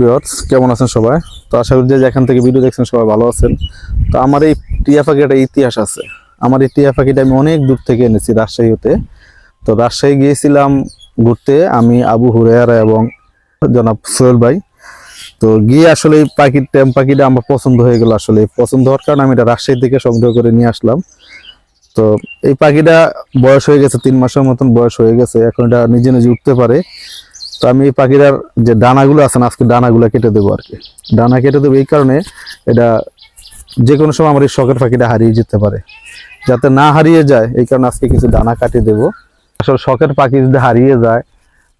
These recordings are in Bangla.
ভিউয়ার্স, কেমন আছেন সবাই? তো আশা করি যে যেখান থেকে ভিডিও দেখছেন সবাই ভালো আছেন। তো আমার এই টিয়া পাখির একটা ইতিহাস আছে। আমার এই টিয়া পাখিটা আমি অনেক দূর থেকে এনেছি রাজশাহী হতে তো রাজশাহী গিয়েছিলাম ঘুরতে আমি আবু হুরেয়ারা এবং জনাব সোহেল ভাই। তো গিয়ে আসলে এই পাখির ট্যাম পাখিটা আমার পছন্দ হয়ে গেল আসলে। পছন্দ হওয়ার কারণে আমি এটা রাজশাহী থেকে সংগ্রহ করে নিয়ে আসলাম। তো এই পাখিটা বয়স হয়ে গেছে, তিন মাসের মতন বয়স হয়ে গেছে। এখন এটা নিজে নিজে উঠতে পারে। তো আমি এই পাখিটার যে ডানাগুলো আছে না, আজকে ডানাগুলো কেটে দেবো আর কি। ডানা কেটে দেবো এই কারণে এটা যে কোনো সময় আমার এই শখের পাখিটা হারিয়ে যেতে পারে। যাতে না হারিয়ে যায়, এই কারণে আজকে কিছু ডানা কাটিয়ে দেবো। আসলে শখের পাখি যদি হারিয়ে যায়,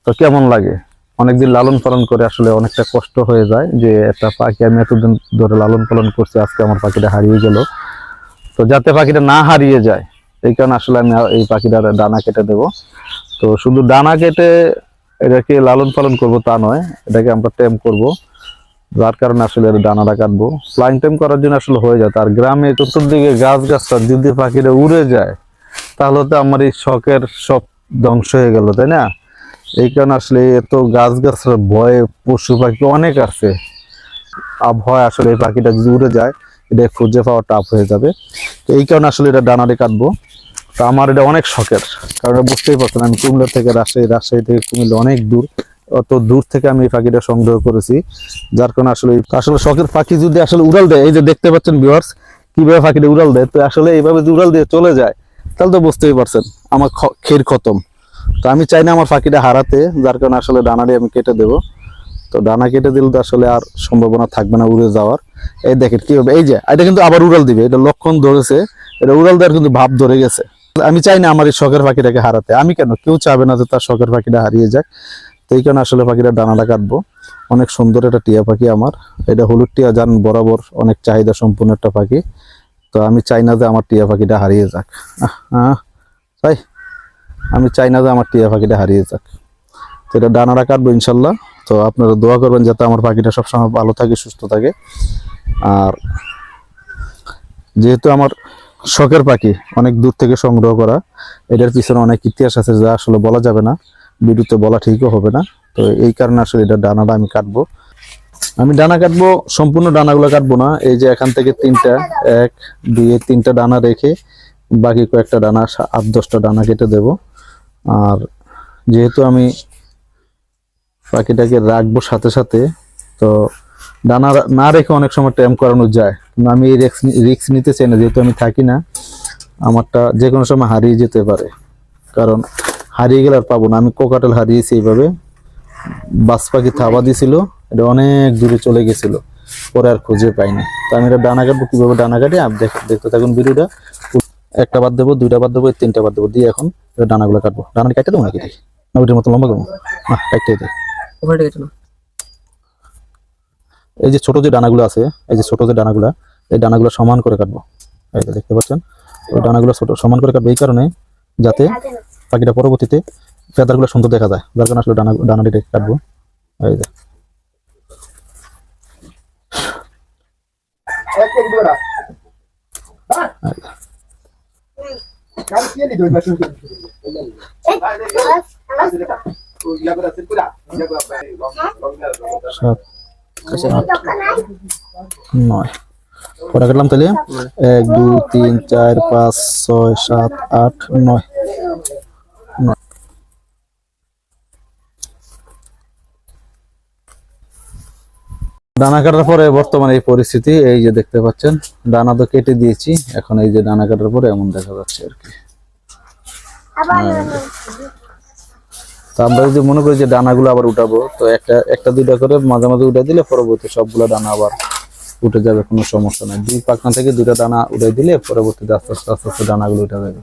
তো কেমন লাগে? অনেকদিন লালন পালন করে আসলে অনেকটা কষ্ট হয়ে যায় যে একটা পাখি আমি এতদিন ধরে লালন পালন করছি, আজকে আমার পাখিটা হারিয়ে গেল। তো যাতে পাখিটা না হারিয়ে যায়, এই কারণে আসলে আমি এই পাখিটার ডানা কেটে দেবো। তো শুধু ডানা কেটে এটাকে লালন পালন করব তা নয়, এটাকে আমরা টেম করব। যার কারণে আসলে এর দানাটা কাটবো। ফ্লাইং টেম করার জন্য আসলে হয়ে যায়। আর গ্রামে চতুর্দিকে গাছ গাছটা যদি পাখিরা উড়ে যায়, তাহলে তো আমার এই শখের সব ধ্বংস হয়ে গেল, তাই না? এই কারণে আসলে এত গাছ গাছরা ভয়ে পশু পাখি অনেক আছে। আবহাওয়া আসলে এই পাখিটা যদি উড়ে যায়, এটা খুঁজে পাওয়া টাফ হয়ে যাবে। তো এই কারণে আসলে এটা ডানারে কাটবো। তো আমার এটা অনেক শখের। কারণ বুঝতেই পারছেন, আমি কুমিল্লা থেকে রাজশাহী রাজশাহী থেকে কুমিল্লা অনেক দূর। অত দূর থেকে আমি এই পাখিটা সংগ্রহ করেছি। যার কারণে আসলে আসলে শখের পাখি যদি আসলে উড়াল দেয়, এই যে দেখতে পাচ্ছেন ভিউয়ার্স কীভাবে পাখিটা উড়াল দেয়? তো আসলে এইভাবে যদি উড়াল দিয়ে চলে যায়, তাহলে তো বুঝতেই পারছেন, আমার খের খতম। তো আমি চাই না আমার পাখিটা হারাতে, যার কারণে আসলে ডানাটি আমি কেটে দেবো। তো ডানা কেটে দিলে তো আসলে আর সম্ভাবনা থাকবে না উড়ে যাওয়ার। এই দেখেন কি হবে এই যে, এটা কিন্তু আবার উড়াল দিবে, এটা লক্ষণ ধরেছে। এটা উড়াল দেওয়ার কিন্তু ভাব ধরে গেছে। আমি চাই না আমার এই শখের পাখিটাকে হারাতে। আমি কেন? কেউ চাবে না যে তার শখের পাখিটা হারিয়ে যাক। তো এই কারণে আসলে পাখিটা ডানাটা কাটবো। অনেক সুন্দর একটা টিয়া পাখি আমার। এটা হলুদ টিয়া জান বরাবর অনেক চাহিদা সম্পূর্ণ একটা পাখি। তো আমি চাই না যে আমার টিয়া পাখিটা হারিয়ে যাক। তাই? আমি চাই না যে আমার টিয়া পাখিটা হারিয়ে যাক। তো এটা ডানাটা কাটবো ইনশাল্লাহ। তো আপনারা দোয়া করবেন যাতে আমার পাখিটা সবসময় ভালো থাকে, সুস্থ থাকে। আর যেহেতু আমার শখের পাখি, অনেক দূর থেকে সংগ্রহ করা। এটার পিছনে অনেক ইতিহাস আছে যা আসলে বলা যাবে না। ভিডিওতে বলা ঠিকও হবে না। তো এই কারণে আসলে এটা ডানাটা আমি কাটবো। আমি ডানা কাটবো, সম্পূর্ণ ডানাগুলো কাটবো না। এই যে এখান থেকে তিনটা, এক দুই তিনটা ডানা রেখে বাকি কয়েকটা ডানা আট, দশটা ডানা কেটে দেব। আর যেহেতু আমি পাখিটাকে রাখব সাথে সাথে, তো ডানা না রেখে অনেক সময় ট্যাম করানো যায়। আমি রিক্স নিতে চাই না, যেহেতু আমি থাকি না, আমারটা যে কোনো সময় হারিয়ে যেতে পারে। কারণ হারিয়ে গেলে আর পাবো না। আমি কোকাটেল হারিয়েছি এইভাবে। বাস পাখি থাবা দিছিল, এটা অনেক দূরে চলে গেছিল। পরে আর খুঁজে পাইনি তো আমি এটা ডানা কাটবো, কীভাবে ডানা কাটি? দেখ- দেখতে থাকুন ভিডিওটা। একটা বাদ দেবো, দুইটা বাদ দেবো তিনটা বাদ দেবো। দিয়ে এখন ডানাগুলো কাটবো। ডানা কাটতে দেবো নাকি দেখি? না, ওইটার মতো লম্বা করব। না, কাটতে নাও। এই যে ছোট যে ডানাগুলো আছে এই যে ছোট যে ডানাগুলো এই ডানাগুলো সমান করে কাটবো। এই যে দেখতে পাচ্ছেন? ওই ডানাগুলো ছোট সমান করে কাটবো। এই কারণে যাতে পাখিটা পরবর্তীতে ফেদারগুলো সুন্দর দেখা যায়। যার কারণে আসলে ডানা ডানাটি কাটবো। এই যে। সাত। নয়। কটা কাটলাম তাহলে? এক দুই তিন চার পাঁচ ছয় সাত আট নয়। ডানা কাটার পরে বর্তমানে এই পরিস্থিতি এই যে দেখতে পাচ্ছেন ডানা তো কেটে দিয়েছি এখন এই যে ডানা কাটার পরে এমন দেখা যাচ্ছে আর কি। তো আমরা যদি মনে করি যে দানাগুলো আবার উঠাবো, তো একটা একটা দুইটা করে মাঝে মাঝে উঠে দিলে পরবর্তী সবগুলো দানা আবার উঠে যাবে, কোনো সমস্যা নাই। দুই পাখনা থেকে দুটা দানা উঠে দিলে পরবর্তীতে আস্তে আস্তে আস্তে আস্তে দানাগুলো উঠে যাবে।